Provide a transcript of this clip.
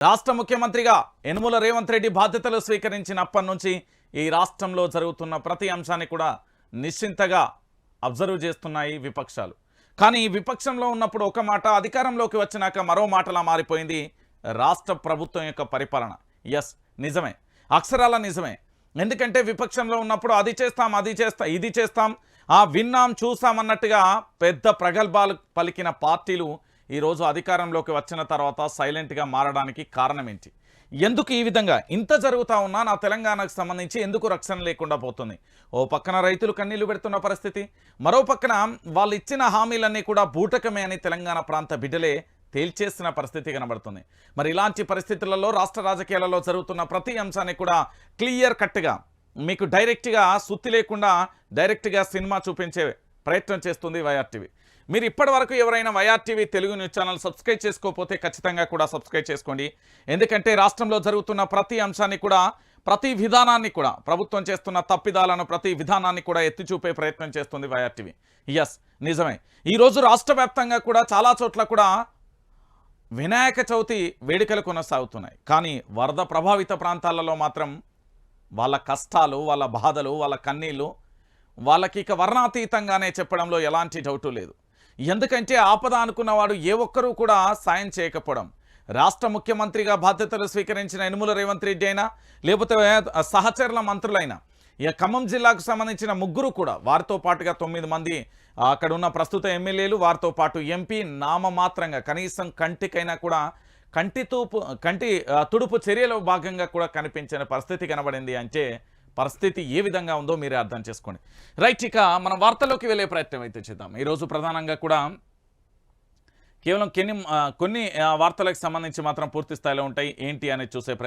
రాష్ట్ర ముఖ్యమంత్రిగా యనుమల రేవంత్ రెడ్డి బాధ్యతలు స్వీకరించినప్పటి నుంచి ఈ రాష్ట్రంలో జరుగుతున్న ప్రతి అంశాన్ని కూడా నిశ్చింతగా అబ్జర్వ్ చేస్తున్నాయి విపక్షాలు. కానీ ఈ విపక్షంలో ఉన్నప్పుడు ఒక మాట అధికారంలోకి వచ్చినాక మరో మాటలా మారిపోయింది రాష్ట్ర ప్రభుత్వం యొక్క పరిపాలన. ఎస్ నిజమే. అక్షరాల నిజమే. ఎందుకంటే విపక్షంలో ఉన్నప్పుడు అది చేస్తాం అది చేస్తాం ఇది చేస్తాం ఆ విన్నాం చూసాం అన్నట్టుగా పెద్ద ప్రగల్భాలు పలికిన పార్టీలు ఈరోజు అధికారంలోకి వచ్చిన తర్వాత సైలెంట్గా మారడానికి కారణం ఏంటి? ఎందుకు ఈ విధంగా ఇంత జరుగుతా ఉన్నా నా తెలంగాణకు సంబంధించి ఎందుకు రక్షణ లేకుండా పోతుంది? ఓ పక్కన రైతులు కన్నీళ్ళు పెడుతున్న పరిస్థితి మరో పక్కన వాళ్ళు ఇచ్చిన హామీలన్నీ కూడా బూటకమే అని తెలంగాణ ప్రాంత బిడ్డలే తేల్చేసిన పరిస్థితి కనబడుతుంది. మరి ఇలాంటి పరిస్థితులలో రాష్ట్ర రాజకీయాలలో జరుగుతున్న ప్రతి అంశాన్ని కూడా క్లియర్ కట్గా మీకు డైరెక్ట్గా సుత్తి లేకుండా డైరెక్ట్గా సినిమా చూపించే ప్రయత్నం చేస్తుంది వైఆర్టీవీ మీరు ఇప్పటి వరకు ఎవరైనా YRTV Telugu news channel subscribe చేసుకోకపోతే ఖచ్చితంగా కూడా సబ్స్క్రైబ్ చేసుకోండి. ఎందుకంటే రాష్ట్రంలో జరుగుతున్న ప్రతి అంశాన్ని కూడా ప్రతి విధానాన్ని కూడా ప్రభుత్వం చేస్తున్న తప్పిదాలను ప్రతి విధానాన్ని కూడా ఎత్తి చూపే ప్రయత్నం చేస్తుంది వైఆర్టీవీ ఎస్ నిజమే. ఈరోజు రాష్ట్ర వ్యాప్తంగా కూడా చాలా చోట్ల కూడా వినాయక చవితి వేడుకలు కొనసాగుతున్నాయి. కానీ వరద ప్రభావిత ప్రాంతాలలో మాత్రం వాళ్ళ కష్టాలు వాళ్ళ బాధలు వాళ్ళ కన్నీళ్ళు వాళ్ళకి ఇక వర్ణాతీతంగానే చెప్పడంలో ఎలాంటి డౌటు లేదు. ఎందుకంటే ఆపద అనుకున్నవాడు ఏ ఒక్కరూ కూడా సాయం చేయకపోవడం. రాష్ట్ర ముఖ్యమంత్రిగా బాధ్యతలు స్వీకరించిన యనుమల రేవంత్ రెడ్డి అయినా లేకపోతే సహచరుల మంత్రులైనా ఇక ఖమ్మం జిల్లాకు సంబంధించిన ముగ్గురు కూడా వారితో పాటుగా తొమ్మిది మంది అక్కడ ఉన్న ప్రస్తుత ఎమ్మెల్యేలు వారితో పాటు ఎంపీ నామమాత్రంగా కనీసం కంటికైనా కూడా కంటి తూపు కంటి తుడుపు చర్యలో భాగంగా కూడా కనిపించిన పరిస్థితి కనబడింది అంటే పరిస్థితి ఏ విధంగా ఉందో మీరే అర్థం చేసుకోండి. రైట్ ఇక మనం వార్తల్లోకి వెళ్ళే ప్రయత్నం అయితే చేద్దాం. ఈరోజు ప్రధానంగా కూడా కేవలం కొన్ని కొన్ని వార్తలకు సంబంధించి మాత్రం పూర్తి స్థాయిలో ఉంటాయి. ఏంటి అనేది చూసే